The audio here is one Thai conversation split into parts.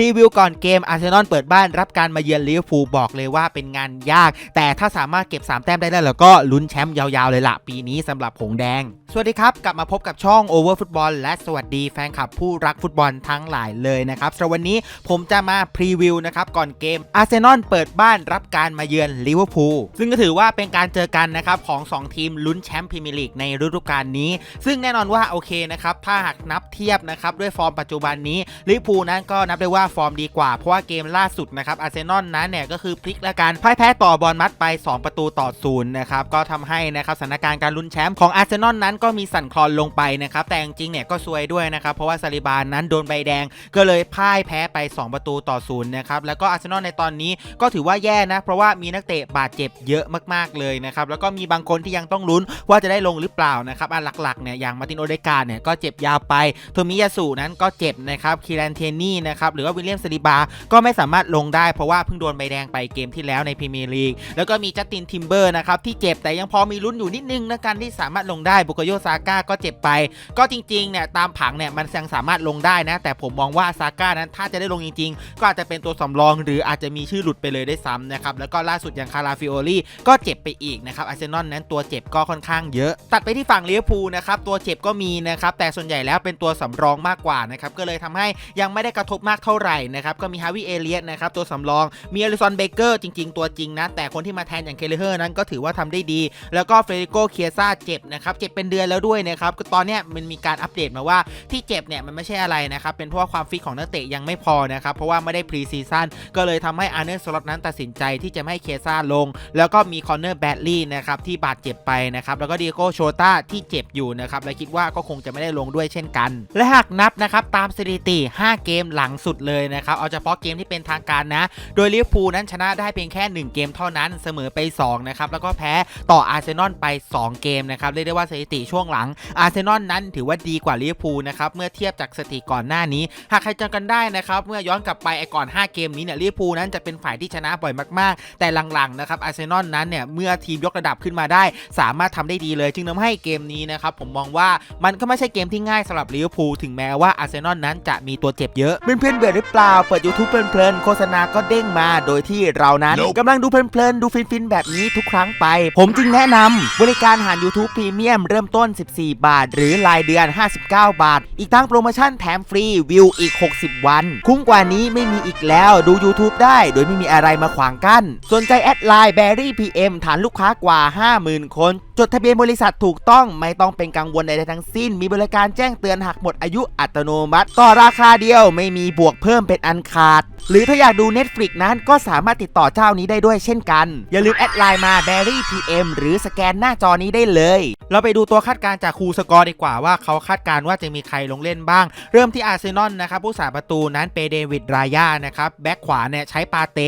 รีวิวก่อนเกมอาร์เซนอลเปิดบ้านรับการมาเยือนลิเวอร์พูลบอกเลยว่าเป็นงานยาก แต่ถ้าสามารถเก็บ 3 แต้มได้แล้วก็ลุ้นแชมป์ยาวๆเลยละปีนี้สำหรับหงแดง สวัสดีครับ กลับมาพบกับช่อง Over Football และสวัสดีแฟนคลับผู้รักฟุตบอลทั้งหลายเลยนะครับสำหรับวันนี้ผมจะมาพรีวิวนะครับก่อนเกมอาร์เซนอลเปิดบ้านรับการมาเยือนลิเวอร์พูลซึ่งก็ถือว่าเป็นการเจอกันนะครับของ 2 ทีมลุ้นแชมป์พรีเมียร์ลีกในฤดูกาลนี้ ซึ่งแน่นอนว่าโอเคนะครับถ้าหากนับเทียบนะครับด้วยฟอร์มปัจจุบันนี้ลิเวอร์พูลนั้นก็นับได้ว่าฟอร์มดีกว่า เพราะว่าเกมล่าสุดนะครับอาร์เซนอลนั้นเนี่ยก็คือพลิกและการพ่ายแพ้ต่อบอลมัดไป 2 ประตูต่อศูนย์นะครับก็ทำให้นะครับสถานการณ์การลุ้นแชมป์ของอาร์เซนอลนั้นก็มีสั่นคลอนลงไปนะครับแต่จริงเนี่ยก็ซวยด้วยนะครับเพราะว่าซาลิบานนั้นโดนใบแดง ก็เลยพ่ายแพ้ไป 2 ประตูต่อศูนย์นะครับแล้วก็อาร์เซนอลในตอนนี้ก็ถือว่าแย่นะ เพราะว่ามีนักเตะบาดเจ็บเยอะมากๆเลยนะครับแล้วก็มีบางคนที่ยังต้องลุ้นว่าจะได้ลงหรือเปล่านะครับอันหลักๆเนี่ยอย่างมาตินโอเดกาเนี่ยก็เจ็บยาวไปโทมิยาสุนั้นก็เจ็บนะครับคีรันเทนี่นะครับหรือว่าวิลเลียมซลิบา ก็ไม่สามารถลงได้เพราะว่าเพิ่งโดนใบแดงไปเกมที่แล้วในพรีเมียร์ลีก แล้วก็มีจัสตินทิมเบอร์นะครับที่เจ็บแต่ยังพอมีลุ้นอยู่นิดนึงนะการที่สามารถลงได้บุกโยซาก้าก็เจ็บไป ก็จริงๆเนี่ยตามผังเนี่ยมันยังสามารถลงได้นะ แต่ผมมองว่าซาก้านั้นถ้าจะได้ลงจริง ๆ ก็อาจจะเป็นตัวสำรอง หรืออาจจะมีชื่อหลุดไปเลยได้ซ้ำนะครับแล้วก็ล่าสุดอย่างคาราฟิโอลี่ก็เจ็บไปอีกนะครับอาร์เซนอลนั้นตัวเจ็บก็ค่อนข้างเยอะ ตัดไปที่ฝั่งลิเวอร์พูลนะครับตัวเจ็บก็มีนะครับแต่ส่วนใหญ่แล้วเป็นตัวสำรองมากกว่านะครับก็เลยทำให้ยังไม่ได้กระทบมากเท่าไหร่นะครับก็มีฮาวิเอเลียตนะครับตัวสำรองมีอลิซอนเบเกอร์จริง ๆ ตัวจริงนะ แต่คนที่มาแทนอย่างเคเลเฮอร์นั้นก็ถือว่าทำได้ดี แล้วก็เฟรดิโกเคียซ่าเจ็บนะครับเจ็บเป็นเดือนแล้วด้วยนะครับตอนนี้มันมีการอัปเดตมาว่าที่เจ็บเนี่ยมันไม่ใช่อะไรนะครับเป็นเพราะาความฟิตของนักเตะยังไม่พอนะครับเพราะว่าไม่ได้พรีซีซั่นก็เลยทำให้อาร์เนอร์สล็อตนั้นตัดสินใจที่จะไม่ให้เคียซ่าลง แล้วก็มีคอนเนอร์แบดลี่นะครับที่บาดเจ็บไปนะครับแล้วก็ดีโก้โชต้าที่เจ็บอยู่นะครับและคิดว่าก็คงจะไม่ได้ลงด้วยเช่นกัน และหากนับนะครับตามสถิติ 5 เกมหลังสุดเลยนะครับ เอาเฉพาะเกมที่เป็นทางการนะ โดยลิเวอร์พูลนั้นชนะได้เพียงแค่ 1 เกมเท่านั้นเสมอไป2นะครับแล้วก็แพ้ต่ออาร์เซนอลไป 2 เกมนะครับเรียกได้ว่าสถิติช่วงหลังอาร์เซนอลนั้นถือว่าดีกว่าลิเวอร์พูลนะครับเมื่อเทียบจากสถิติก่อนหน้านี้ หากใครจำกันได้นะครับเมื่อย้อนกลับไปไอ้ก่อน 5 เกมนี้เนี่ยลิเวอร์พูลนั้นจะเป็นฝ่ายที่ชนะบ่อยมาก ๆ แต่หลังๆนะครับอาร์เซนอลนั้นเนี่ยเมื่อทีมยกระดับขึ้นมาได้ สามารถทำได้ดีเลย จึงทำให้เกมนี้นะครับผมมองว่ามันก็ไม่ใช่เกมที่ง่ายสำหรับลิเวอร์พูลถึงแม้ว่าอาร์เซนอลนั้นจะมีตัวเจ็บเยอะเพื่อนๆเบื่อหรือเปล่า เปิด YouTube เพลินๆโฆษณาก็เด้งมา โดยที่เรานั้น Nope กำลังดูเพลินๆดูฟินๆแบบนี้ทุกครั้งไป ผมจึงแนะนำบริการหาร YouTube พรีเมียมเริ่มต้น 14 บาท หรือรายเดือน 59 บาท อีกทั้งโปรโมชั่นแถมฟรีวิวอีก 60 วัน คุ้มกว่านี้ไม่มีอีกแล้วดู YouTube ได้โดยไม่มีอะไรมาขวางกั้นสนใจแอดไลน์ Berry PM ฐานลูกค้ากว่า 50,000 คน จดทะเบียนบริษัทถูกต้องไม่ต้องเป็นกังวลใดๆทั้งสิ้น มีบริการแจ้งเตือนหากหมดอายุอัตโนมัติ ต่อราคาเดียวไม่มีบวกเพิ่มเป็นอันขาด หรือถ้าอยากดู Netflix นั้นก็สามารถติดต่อเจ้านี้ได้ด้วยเช่นกัน อย่าลืมแอดไลน์มา Berry PM หรือสแกนหน้าจอนี้ได้เลย เราไปดูตัวคาดการณ์จากครูสกอร์ดีกว่าว่าเขาคาดการณ์ว่าจะมีใครลงเล่นบ้าง เริ่มที่อาร์เซนอลนะครับผู้สาประตูนั้นเปเดวิดรายานะครับแบ็คขวาเนี่ยใช้ปาเต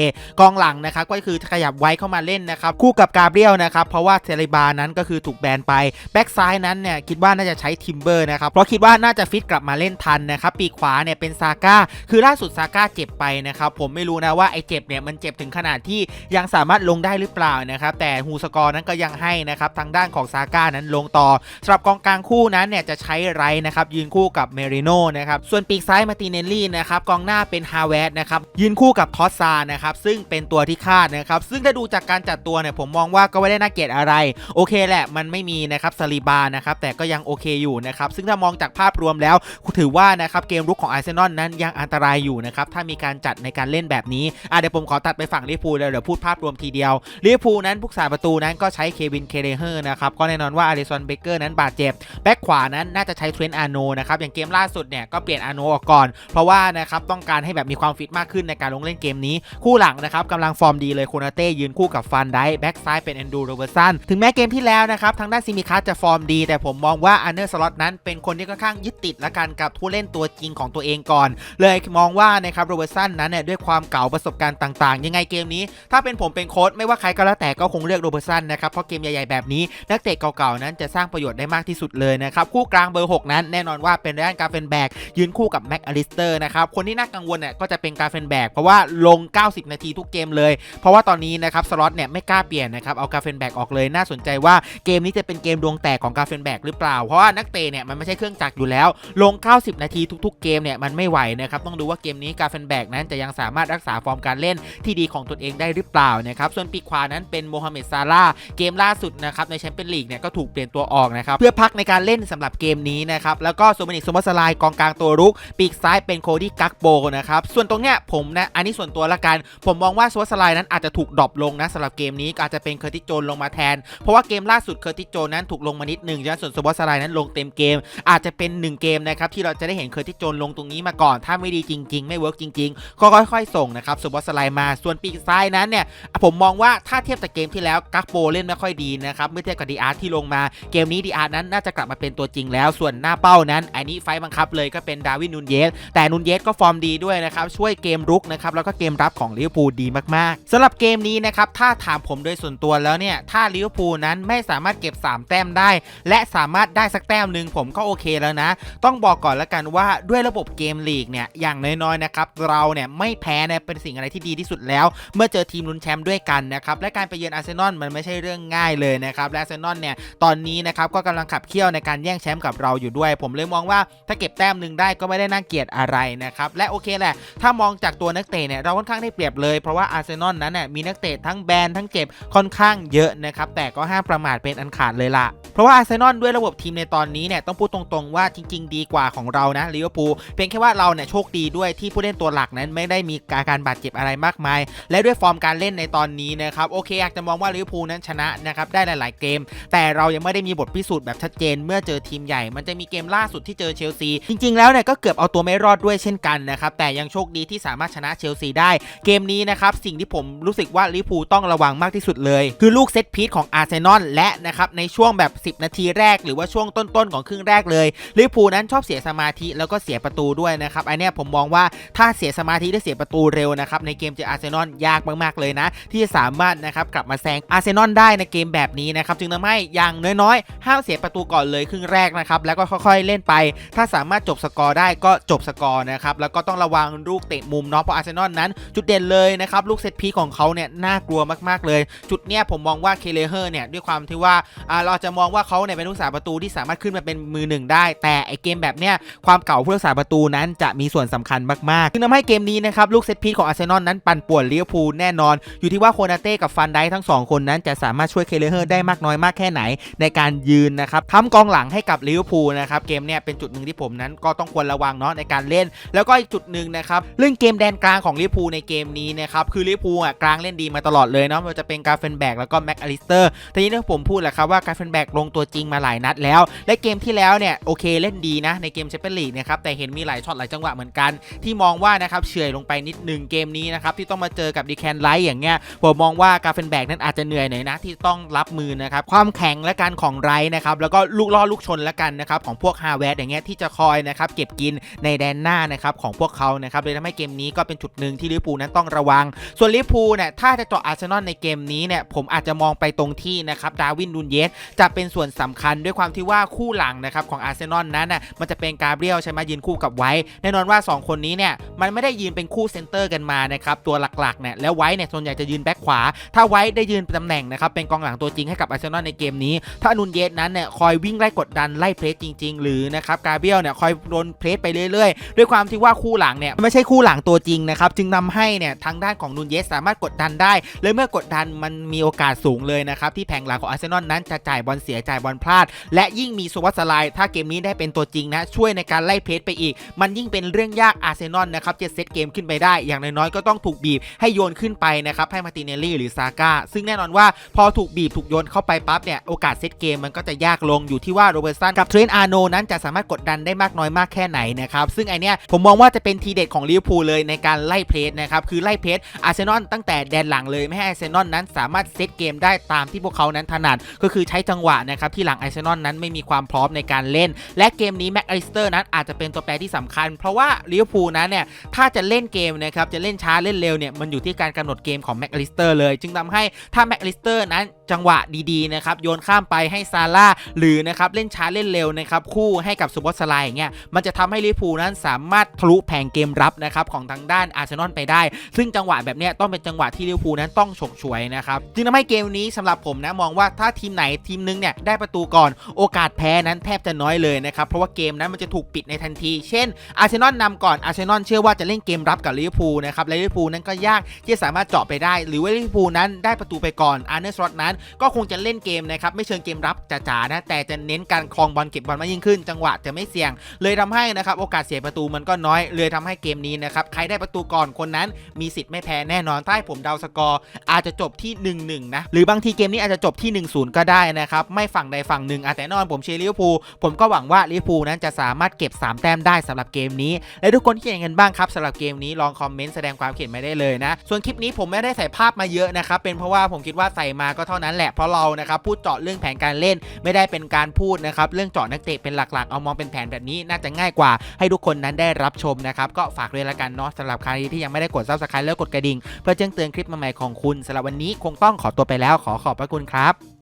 กองหลังนะครับก็คือขยับไว้เข้ามาเล่นนะครับคู่กับกาเบรียลนะครับเพราะว่าเซริบานั้นก็คือถูกแบนไปแบ็คซ้ายนั้นเนี่ยคิดว่าน่าจะใช้ทิมเบอร์นะครับเพราะคิดว่าน่าจะฟิตกลับมาเล่นทันนะครับปีกขวาเนี่ยเป็นซาก้าคือล่าาสุดซาก้าเจ็บไปนะครับผมไม่รู้นะว่าไอ้เจ็บเนี่ยมันเจ็บถึงขนาดที่ยังสามารถลงได้หรือเปล่านะครับแต่ฮูสกอร์นั้นก็ยังให้นะครับทางด้านของซาก้านั้นลงต่อสำหรับกองกลางคู่นั้นเนี่ยจะใช้ไรนะครับยืนคู่กับเมริโนนะครับส่วนปีกซ้ายมาติเนลลี่นะครับกองหน้าเป็นฮาเวสนะครับยืนคู่กับทอสซานะครับซึ่งเป็นตัวที่คาดนะครับซึ่งถ้าดูจากการจัดตัวเนี่ยผมมองว่าก็ไม่ได้น่าเกลียดอะไร โอเคแหละมันไม่มีนะครับซาลิบานะครับแต่ก็ยังโอเคอยู่นะครับซึ่งถ้ามองจากภาพรวมแล้วถือว่านะครับเกมรุกของอาร์เซนอลนั้นยังอันตรายอยู่นะครับถ้ามีการจัดในการเล่นแบบนี้อะเดี๋ยวผมขอตัดไปฝั่งลิเวอร์พูลเลยเดี๋ยวพูดภาพรวมทีเดียวลิเวอร์พูลนั้นผู้สาประตูนั้นก็ใช้เควินเคเลเฮอร์นะครับก็แน่นอนว่าอลิซอนเบเกอร์นั้นบาดเจ็บแบ็คขวานั้นน่าจะใช้เทรนต์อาโนนะครับอย่างเกมล่าสุดเนี่ยก็เปลี่ยนอาโนออกก่อน เพราะว่านะครับต้องการให้แบบมีความฟิตมากขึ้นในการลงเล่นเกมนี้ คู่หลังนะครับกำลังฟอร์มดีเลยโคนาเต้ยืนคู่กับฟันไดแบ็กซ้ายเป็นแอนดูโรเบอร์สันถึงแม้เกมที่แล้วนะครับทางด้านซิมิคัสจะฟอร์มดี แต่ผมมองว่าอันเนอร์สล็อตนั้นเป็นคนที่ค่อนข้างยึดติดและกันกับผู้เล่นตัวจริงของตัวเองก่อน เลยมองว่านะครับโรเบอร์ตสันนั้นเนี่ยด้วยความเก่าประสบการณ์ต่างๆ ยังไงเกมนี้ ถ้าเป็นผมเป็นโค้ชไม่ว่าใครก็แล้วแต่ก็คงเลือกโรเบอร์ตสันนะครับเพราะเกมใหญ่ๆแบบนี้ นักเตะเก่าๆนั้นจะสร้างประโยชน์ได้มากที่สุดเลยนะครับคู่กลางเบอร์ 6 นั้นแน่นอนว่าเป็นด้านกาเฟนแบกยืนคู่กับแม็กอลิสเตอร์นะครับคนที่น่ากังวลเนี่ยก็จะเป็นกาเฟนแบกเพราะว่าลง 90 นาทีทุกเกมเลย เพราะว่าตอนนี้นะครับสล็อตเนี่ยไม่กล้าเปลี่ยนนะครับเอากาเฟนแบกออกเลยน่าสนใจว่าเกมนี้จะเป็นเกมดวงแตกของกาเฟนแบกหรือเปล่าเพราะว่านักเตะเนี่ยมันไม่ใช่เครื่องจักรอยู่แล้ว ลง 90 นาทีทุก ๆ เกมเนี่ยมันไม่ไหวนะครับต้องดูว่าเกมนี้กาเฟนแบกนั้นจะยังสามารถรักษาฟอร์มการเล่นที่ดีของตนเองได้หรือเปล่านะครับส่วนปีกขวานั้นเป็นโมฮัมเหม็ดซาลาเกมล่าสุดนะครับในแชมเปี้ยนลีกเนี่ยก็ถูกเปลี่ยนตัวออกนะครับเพื่อพักในการเล่นสำหรับเกมนี้นะครับแล้วก็โซมานิกโซมาสลายกองกลางตัวรุก ปีกซ้ายเป็นโคดี้กักโบนะครับส่วนตรงเนี้ยผมนะอันนี้ส่วนตัวละกัน ผมมองว่าโซมาสลายนั้นอาจจะถูกดรอปลงนะสำหรับเกมนี้อาจจะเป็นเคอร์ติโจนลงมาแทน เพราะว่าเกมล่าสุดเคอร์ติโจนนั้นถูกลงมานิดหนึ่งส่วนโซมาสลนั้นลงเต็มเกม อาจจะเป็น 1 เกมนะครับที่เราจะได้เห็นเคอร์ติสโจนลงตรงนี้มาก่อน ถ้าไม่ดีจริงๆ ไม่เวิร์กจริง ๆ ก็ค่อย ๆ ส่งนะครับโซมาสลายมาส่วนปีกซ้ายนั้นเนี่ยผมมองว่าถ้าเทียบจากเกมที่แล้วกักโบเล่นไม่ค่อยดีนะครับเมื่อเทียบกับดีอาร์ที่ลงมาเกมนี้ดีอาร์นั้นน่าจะกลับมาเป็นตัวจริงแล้ว ส่วนหน้าเป้านั้น อันนี้ไฟบังคับเลยก็เป็นดาวินนูนเยสแต่นุนเยสก็ฟอร์มดีด้วยนะครับช่วยเกมรุกนะครับแล้วก็เกมรับของลิเวอร์พูลดีมากๆสำหรับเกมนี้นะครับถ้าถามผมโดยส่วนตัวแล้วเนี่ยถ้าลิเวอร์พูลนั้นไม่สามารถเก็บ 3 แต้มได้ และสามารถได้สักแต้มหนึ่งผมก็โอเคแล้วนะ ต้องบอกก่อนแล้วกันว่าด้วยระบบเกมลีกเนี่ยอย่างน้อยๆนะครับเราเนี่ยไม่แพ้เนี่ยเป็นสิ่งอะไรที่ดีที่สุดแล้ว เมื่อเจอทีมลุ้นแชมป์ด้วยกันนะครับและการไปเยือนอาร์เซนอลมันไม่ใช่เรื่องง่ายเลยนะครับและอาร์เซนอลเนี่ยตอนนี้นะครับก็กำลังขับเคี่ยวในการแย่งแชมป์กับเราอยู่ด้วย ผมเลยมองว่าถ้าเก็บแต้มหนึ่งได้ก็ไม่ได้น่าเกลียดอะไรนะครับและโอเคแหละถ้ามองจากตัวนักเตะเนี่ยเราค่อนข้างได้เปรียบเลยเพราะว่าอาร์เซนอลนั้นเนี่ยมีนักเตะทั้งแบนทั้งเจ็บค่อนข้างเยอะนะครับแต่ก็ห้ามประมาทเป็นอันขาดเลยล่ะเพราะว่าอาร์เซนอลด้วยระบบทีมในตอนนี้เนี่ยต้องพูดตรงๆว่าจริง ๆ ดีกว่าของเรานะลิเวอร์พูลเพียงแค่ว่าเราเนี่ยโชคดีด้วยที่ผู้เล่นตัวหลักนั้นไม่ได้มีอาการบาดเจ็บอะไรมากมาย และด้วยฟอร์มการเล่นในตอนนี้นะครับโอเคอาจจะมองว่าลิเวอร์พูลนั้นชนะนะครับได้หลาย ๆ เกม แต่เรายังไม่ได้มีบทพิสูจน์แบบชัดเจน เมื่อเจอทีมใหญ่ มันจะมีเกมล่าสุดที่เจอเชลซี จริง ๆ แล้วเนี่ยก็เกือบเอาตัวไม่รอดด้วยเช่นกันนะครับแต่ยังโชคดีที่สามารถชนะเชลซีได้ เกมนี้นะครับสิ่งที่ผมรู้สึกว่าลิเวอร์พูลต้องระวังมากที่สุดเลย คือลูกเซตพีซของอาร์เซนอลและนะครับในช่วงแบบ 10 นาทีแรก หรือว่าช่วงต้นๆของครึ่งแรกเลยลิเวอร์พูลนั้นชอบเสียสมาธิแล้วก็เสียประตูด้วยนะครับอันเนี้ยผมมองว่าถ้าเสียสมาธิและเสียประตูเร็วนะครับในเกมเจออาร์เซนอลยากมากๆเลยนะ ที่จะสามารถนะครับกลับมาแซงอาร์เซนอลได้ในเกมแบบนี้นะครับจึงทำให้อย่างน้อยๆ ห้ามเสียประตูก่อนเลยครึ่งแรกนะครับแล้วก็ค่อยๆเล่นไป ถ้าสามารถจบสกอร์ได้ก็จบสกอร์นะครับแล้วก็ต้องระวังลูกเตะมุมเนาะเพราะอาร์เซนอลนั้น จุดเด่นเลยนะครับลูกเซตพีของเขาเนี่ยน่ากลัวมากๆเลย จุดเนี้ยผมมองว่าเคเลเฮอร์เนี่ยด้วยความที่ว่าอ่าเราจะมองว่าเขาเนี่ยเป็นผู้รักษาประตูที่สามารถขึ้นมาเป็นมือหนึ่งได้ แต่ไอเกมแบบเนี้ยความเก่าผู้รักษาประตูนั้นจะมีส่วนสำคัญมากๆจึงทำให้เกมนี้นะครับลูกเซตพีซของอาร์เซนอลนั้นปั่นป่วนลิเวอร์พูลแน่นอน อยู่ที่ว่าโคนาเต้กับฟันไดทั้งสองคนนั้นจะสามารถช่วยเคเลเฮอร์ได้มากน้อยมากแค่ไหน ในการยืนนะครับทำกองหลังให้กับลิเวอร์พูลนะครับเกมเนี้ยเป็นจุดหนึ่งที่ผมนั้นก็ต้องควรระวังเนาะในการเล่น แล้วก็อีกจุดหนึ่งนะครับเรื่องเกมแดนกลางของลิเวอร์พูลในเกมนี้นะครับคือลิเวอร์พูลอะกลางเล่นดีมาตลอดเลยเนาะมันจะเป็นกาเฟนแบกแล้วก็แม็กอลิสเตอร์ทีนี้ที่ผมพูดแหละครับว่ากาเฟนแบกลงตัวจริงมาหลายนัดแล้ว และเกมที่แล้วเนี่ยโอเคเล่นดีนะในเกมแชมเปี้ยนลีกนะครับแต่เห็นมีหลายช็อตหลายจังหวะเหมือนกันที่มองว่านะครับเฉื่อยลงไปนิดหนึ่งเกมนี้นะครับที่ต้องมาเจอกับดีแคนไลท์อย่างเงี้ยผมมองว่ากาเฟนแบกนั้นอาจจะเหนื่อยหน่อยนะที่ต้องรับมือนะครับความแข็งและการของไรนะครับแล้วก็ลูกล่อลูกชนและกันนะครับของพวกฮาร์เวร์อย่างเงี้ยที่จะคอยนะครับเก็บกินในแดนหน้านะครับของพวกเขานะครับเลยทำให้เกมนี้ก็เป็นจุดหนึ่งที่ลิเวอร์พูลนั้นต้องระวัง ส่วนลิเวอร์พูลเนี่ยถ้าจะเจาะอาร์เซนอลในเกมนี้เนี่ยผมอาจจะมองไปตรงที่นะครับดาวินนูนเยสจะเป็นส่วนสำคัญด้วยความที่ว่าคู่หลังนะครับของอาร์เซนอลนั้นน่ะมันจะเป็นกาเบรียลใช่ไหมยืนคู่กับไว้แน่นอนว่า 2 คนนี้เนี่ยมันไม่ได้ยืนเป็นคู่เซนเตอร์กันมานะครับตัวหลักๆเนี่ยแล้วไว้เนี่ยส่วนใหญ่จะยืนแบ็คขวา ถ้าไว้ได้ยืนตำแหน่งนะครับเป็นกองหลังตัวจริงให้กับอาร์เซนอลในเกมนี้ ถ้านูนเยสนั้นเนี่ยคอยวิ่งไล่กดดันไล่เพรสจริง ๆ หรือนะครับกาเบียลเนี่ยคอยโดนเพรสไปเรื่อยๆ ด้วยความที่ว่าคู่หลังเนี่ยไม่ใช่คู่หลังตัวจริงนะครับจึงนำให้เนี่ยทางด้านของนูนเยสสามารถกดดันได้และเมื่อกดดันมันมีโอกาสสูงเลยนะครับที่แผงหลังของอาร์เซนอลนั้นจะจ่ายบอลเสียจ่ายบอลพลาด และยิ่งมีสวัสไลถ้าเกมนี้ได้เป็นตัวจริงนะช่วยในการไล่เพรสไปอีก มันยิ่งเป็นเรื่องยากอาร์เซนอลนะครับจะเซตเกมขึ้นไปได้ อย่างน้อยๆก็ต้องถูกบีบให้โยนขึ้นไปนะครับให้มาติเนลลี่หรือซาก้าซึ่งแน่นอนว่าพอถูกบีบถูกโยนเข้าไปปั๊บเนี่ยโอกาสเซตเกมมันก็จะยากลงอยู่ที่ว่าโรเบิร์ตสันกับเทรนต์อาร์โนนั้นจะสามารถกดดันได้มากน้อยมากแค่ไหนนะครับซึ่งไอเนี้ยผมมองว่าจะเป็นทีเด็ดของลิเวอร์พูลเลยในการไล่เพรสนะครับคือไล่เพรสอาร์เซนอลตั้งแต่แดนหลังเลยไม่ให้อาร์เซนอลนั้นสามารถเซตเกมได้ตามที่พวกเขานั้นถนัดก็คือใช้จังหวะนะครับที่หลังอาร์เซนอลนั้นไม่มีความพร้อมในการเล่น และเกมนี้แม็กอลิสเตอร์นั้นอาจจะเป็นตัวแปรที่สำคัญ เพราะว่าลิเวอร์พูลนั้นเนี่ยถ้าจะเล่นเกมนะครับจะเล่นช้าเล่นเร็วเนี่ยมันอยู่ที่การกำหนดเกมของแม็กอลิสเตอร์เลย จึงทำให้ถ้าแม็กอลิสเตอร์นั้น จังหวะดีๆนะครับโยนข้ามไปให้ซาร่าหรือนะครับเล่นช้าเล่นเร็วนะครับคู่ให้กับซูบอสไลอย่างเงี้ยมันจะทำให้ลิเวอร์พูนั้นสามารถทะลุแผงเกมรับนะครับของทางด้านอาร์เซนอลไปได้ ซึ่งจังหวะแบบเนี้ยต้องเป็นจังหวะที่ลิเวอร์พูนั้นต้องฉกฉวยนะครับจึงทำให้เกมนี้สำหรับผมนะมองว่าถ้าทีมไหนทีมนึงเนี่ยได้ประตูก่อนโอกาสแพ้นั้นแทบจะน้อยเลยนะครับเพราะว่าเกมนั้นมันจะถูกปิดในทันที เช่นอาร์เซนอลนำก่อนอาร์เซนอลเชื่อว่าจะเล่นเกมรับกับลิเวอร์พูลนะครับและลิเวอร์พูลนั้นก็ยากที่สามารถเจาะไปได้ หรือว่าลิเวอร์พูลนั้นได้ประตูไปก่อนอาร์เนสลอตนั้นก็คงจะเล่นเกมนะครับไม่เชิงเกมรับจ๋าๆนะแต่จะเน้นการครองบอลเก็บบอลมากยิ่งขึ้น จังหวะจะไม่เสี่ยง เลยทำให้นะครับโอกาสเสียประตูมันก็น้อยเลยทำให้เกมนี้นะครับใครได้ประตูก่อนคนนั้น มีสิทธิ์ไม่แพ้แน่นอนถ้าให้ผมเดาสกอร์อาจจะจบที่ 1-1 นะ หรือบางทีเกมนี้อาจจะจบที่ 1-0 ก็ได้นะครับ ไม่ฝั่งใดฝั่งหนึ่งแต่นอนผมเชียร์ลิเวอร์พูลผมก็หวังว่าลิเวอร์พูลนั้นจะสามารถเก็บ 3 แต้มได้สำหรับเกมนี้ และทุกคนที่เห็นกันบ้างครับสำหรับเกมนี้ลองคอมเมนต์แสดงความเห็นมาได้เลยนะ ส่วนคลิปนี้ผมไม่ได้ใส่ภาพมาเยอะนะครับเป็นเพราะว่าผมคิดว่าใส่มาก็เท่านั้นแหละเพราะเรานะครับพูดเจาะเรื่องแผนการเล่นไม่ได้เป็นการพูดนะครับเรื่องเจาะนักเตะเป็นหลักๆ เอามองเป็นแผนแบบนี้น่าจะง่ายกว่าให้ทุกคนนั้นได้รับชมนะครับก็ฝากด้วยละกันเนาะสำหรับใครที่ยังไม่ได้กดซับสไครต์แล้วกดกระดิ่ง เพื่อแจ้งเตือนคลิปใหม่ๆของคุณสำหรับวันนี้คงต้องขอตัวไปแล้วขอขอบพระคุณครับ